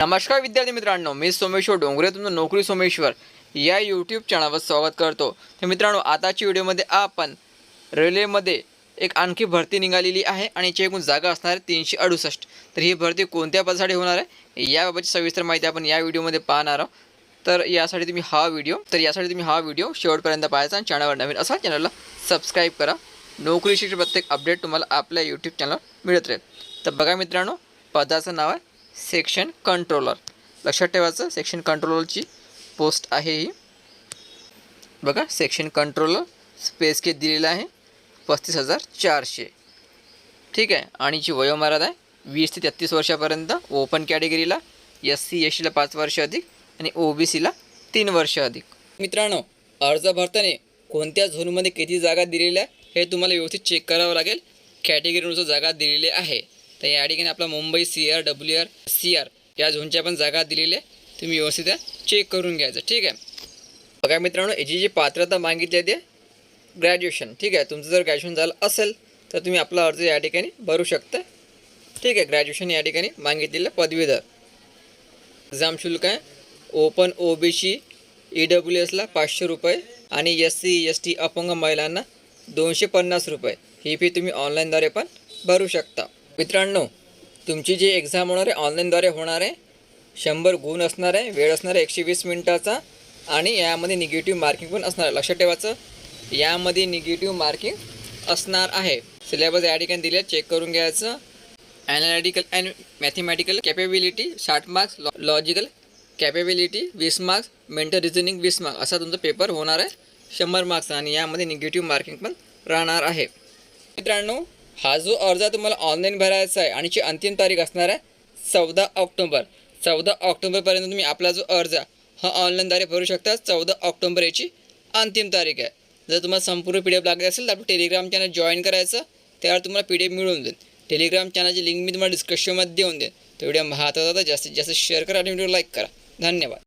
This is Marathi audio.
नमस्कार विद्यार्थी मित्रांनो मी सोमेश्वर डोंगरे तुमचं नोकरी सोमेश्वर या यूट्यूब चॅनलवर स्वागत करतो. तर मित्रांनो आताच्या व्हिडिओमध्ये आपण रेल्वेमध्ये एक आणखी भरती निघालेली आहे आणि याची एकूण जागा असणार आहे तीनशे अडुसष्ट. तर ही भरती कोणत्या पदासाठी होणार आहे याबाबतची सविस्तर माहिती आपण या व्हिडिओमध्ये पाहणार आहोत. तर यासाठी तुम्ही हा व्हिडिओ तर यासाठी तुम्ही हा व्हिडिओ शेवटपर्यंत पाहायचा आणि चॅनलवर नवीन असाल चॅनलला सबस्क्राईब करा. नोकरीशी प्रत्येक अपडेट तुम्हाला आपल्या यूट्यूब चॅनलवर मिळत राहील. तर बघा मित्रांनो पदाचं नाव आहे सेक्शन कंट्रोलर लक्षात ठेवायचं सेक्शन कंट्रोलरची पोस्ट आहे ही. बघा सेक्शन कंट्रोलर स्पेस के दिलेला आहे पस्तीस हजार चारशे. ठीक आहे आणि जी वयोमर्यादा आहे वीस ते तेहत्तीस वर्षापर्यंत ओपन कॅटेगरीला एस सी एस सीला पाच वर्ष अधिक आणि ओ बी सीला तीन वर्ष अधिक. मित्रांनो अर्ज भरताना कोणत्या झोनमध्ये किती जागा दिलेल्या आहे हे तुम्हाला व्यवस्थित चेक करावं लागेल. कॅटेगरीनुसार जागा दिलेली आहे. तर या ठिकाणी आपला Mumbai C R W R C R या झोनच्या पण जागा दिलेल्या आहे तुम्ही व्यवस्थित चेक करून घ्यायचं ठीक आहे? बघा मित्रांनो याची जी पात्रता मागितली आहे ते ग्रॅज्युएशन ठीक आहे? तुमचं जर ग्रॅज्युएशन झालं असेल तर तुम्ही आपला अर्ज या ठिकाणी भरू शकता. ठीक आहे ग्रॅज्युएशन या ठिकाणी मागितलेलं पदवीधर. एक्झाम शुल्क आहे. Open O B C E W एसला पाचशे रुपये आणि एस सी एस टी अपंग महिलांना दोनशे पन्नास रुपये. ही फी तुम्ही ऑनलाईनद्वारे पण भरू शकता. मित्रांनो तुमची जी एक्झाम होणार आहे ऑनलाईनद्वारे होणार आहे शंभर गुण असणार आहे वेळ असणार आहे एकशे वीस मिनटाचा आणि यामध्ये निगेटिव्ह मार्किंग पण असणार आहे. लक्षात ठेवायचं यामध्ये निगेटिव्ह मार्किंग असणार आहे. सिलेबस या ठिकाणी दिले चेक करून घ्यायचं. ॲनालिटिकल अँड मॅथमॅटिकल कॅपेबिलिटी साठ मार्क्स लॉ लॉजिकल कॅपेबिलिटी वीस मार्क्स मेंटल रिझनिंग वीस मार्क्स असा तुमचा पेपर होणार आहे शंभर मार्क्स आणि यामध्ये निगेटिव्ह मार्किंग पण राहणार आहे. मित्रांनो हा जो अर्ज तुम्हाला ऑनलाईन भरायचा आहे आणि जी अंतिम तारीख असणार आहे चौदा ऑक्टोंबर. चौदा ऑक्टोंबरपर्यंत तुम्ही आपला जो अर्ज आहे हा ऑनलाईनद्वारे भरू शकता. चौदा ऑक्टोंबर याची अंतिम तारीख आहे. जर तुम्हाला संपूर्ण पी डी एफ लागत असेल तर आपलं टेलिग्राम चॅनल जॉईन करायचं. त्यावर तुम्हाला पी डी एफ मिळून जाईल टेलिग्राम चॅनलची लिंक मी तुम्हाला डिस्क्रिप्शनमध्ये देऊन देईन. तो व्हिडिओ महत्त्वाचा जास्तीत जास्त शेअर करा आणि व्हिडिओ लाईक करा. धन्यवाद.